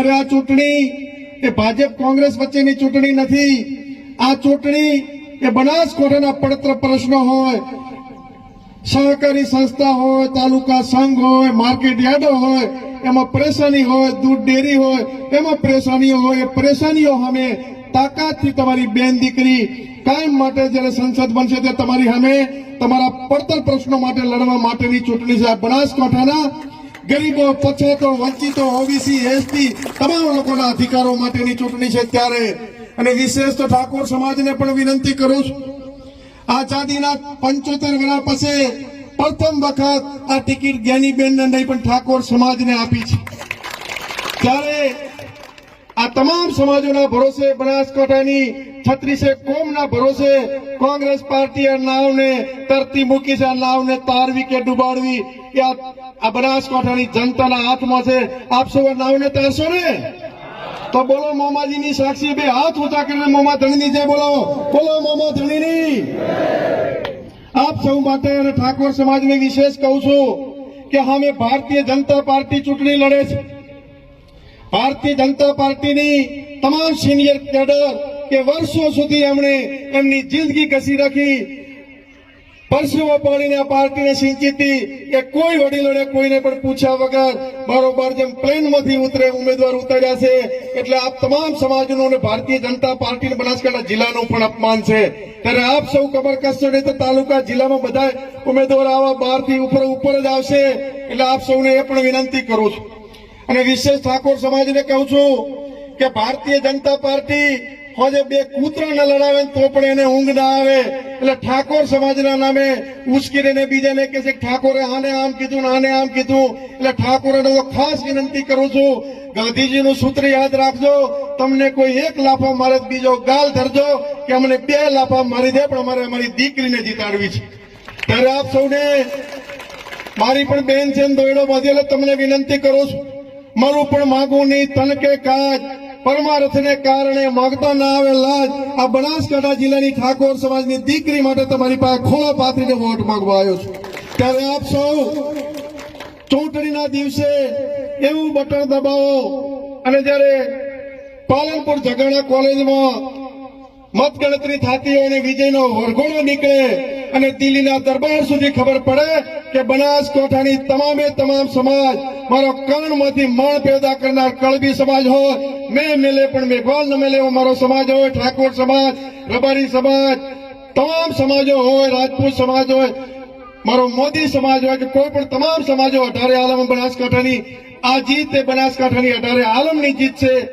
ત્યારે આ ચૂંટણી એ ભાજપ કોંગ્રેસ વચ્ચેની ચૂંટણી નથી. આ ચૂંટણી એ બનાસકાંઠાના પડતર પ્રશ્નો હોય, સહકારી સંસ્થા હોય, તાલુકા સંઘ હોય, માર્કેટ યાર્ડો હોય, એમાં પરેશાની હોય, દૂધ ડેરી હોય, એમાં પરેશાનીઓ હોય, એ પરેશાનીઓ સામે તાકાતથી તમારી બેન દીકરી કાયમ માટે જ્યારે સંસદ બનશે ત્યારે તમારી સામે તમારા પડતર પ્રશ્નો માટે લડવા માટેની ચૂંટણી છે બનાસકાંઠાના ગરીબો, પછાતો, વંચિતો, ઓબીસી, એસટી, તમામ લોકોના અધિકારો માટેની ચૂંટણી છે ત્યારે. અને વિશેષ તો ઠાકોર સમાજને પણ વિનંતી કરું છું. આઝાદીના પંચોતેર વર્ષ પછી પ્રથમ વખત આ ટિકિટ જ્ઞાનીબેન ને નહીં પણ ઠાકોર સમાજને આપી છે. ત્યારે આ તમામ સમાજોના ભરોસે બનાસકાંઠાની છત્રીસે કોમના ભરોસે કોંગ્રેસ પાર્ટી આ નાવને તરતી મૂકી છે. આ નાવને તારવી કે ડુબાડવી કે આ આ બનાસકાંઠાની જનતાના હાથમાં છે. આપ સૌ નાવને તરશો ને? તો બોલો મોમાજીની સાક્ષી બે હાથ ઊંચા કરીને મોમા ધણીની જય બોલો બોલો મોમા ધણીની. આપ સૌ માટે અને ઠાકોર સમાજને વિશેષ કહું છું કે અમે ભારતીય જનતા પાર્ટી ચૂંટણી લડે છે. ભારતીય જનતા પાર્ટીની તમામ સિનિયર કેડર કે વર્ષો સુધી એમણે એમની જિંદગી ઘસી રાખી પરસેવો પાણીને આ પાર્ટીને સિંચી કે કોઈ વડીલોને કોઈને પણ પૂછ્યા વગર બરોબર જેમ પ્લેનમાંથી ઉતરે ઉમેદવાર ઉતર્યા છે. એટલે આપ તમામ સમાજનું અને ભારતીય જનતા પાર્ટી બનાસકાંઠા જિલ્લાનું પણ અપમાન છે. ત્યારે આપ સૌ ખબર કરશો નહીં તો તાલુકા જિલ્લામાં બધા ઉમેદવાર આવા બહારથી ઉપર ઉપર જ આવશે. એટલે આપ સૌને એ પણ વિનંતી કરું છું. અને વિશેષ ઠાકોર સમાજને કહું છું કે ભારતીય જનતા પાર્ટી હોજે બે કૂતરાને લડાવે તો પણ એને ઊંઘ ના આવે. એટલે ઠાકોર સમાજના નામે ઉશ્કેરીને બીજાને કહે છે ઠાકોરે આને આમ કીધું આને આમ કીધું. એટલે ઠાકોરને હું ખાસ વિનંતી કરું છું, ગાંધીજીનું સૂત્ર યાદ રાખજો. તમને કોઈ એક લાફા મારે બીજો ગાલ ધરજો કે અમને બે લાફા મારી દે, પણ અમારે અમારી દીકરીને જીતાડવી છે. ત્યારે આપ સૌને મારી પણ બેન છે દોયડો બાંધી એટલે તમને વિનંતી કરું છું. મારું પણ માગું નહીં, તન કે કાજ પરમાર્થને કારણે માગતા ના આવેલા આ બનાસકાંઠા જિલ્લાની ઠાકોર સમાજની દીકરી માટે તમારી પાસે ખોળો પાથરીને વોટ માંગવા આવ્યો છું. ત્યારે આપ સૌ ચૂંટણીના દિવસે એવું બટન દબાવો અને જ્યારે પાલનપુર જગાણા કોલેજમાં મતગણતરી થતી હોય અને વિજયનો વરઘોડો નીકળે અને દિલ્હીના દરબાર સુધી ખબર પડે કે બનાસકાંઠાની તમામે તમામ સમાજ મારો કર્ણમાંથી મણ પેદા કરનાર કળબી સમાજ હોય મેં મેલે પણ મેઘવાલ ન મેલે મારો સમાજ હોય, ઠાકોર સમાજ, રબારી સમાજ, તમામ સમાજો હોય, રાજપૂત સમાજ હોય. મારો મોદી સમાજ હોય કે કોઈ પણ તમામ સમાજો અઢારે આલમ બનાસકાંઠાની, આ જીત એ બનાસકાંઠાની અઢારે આલમની જીત છે.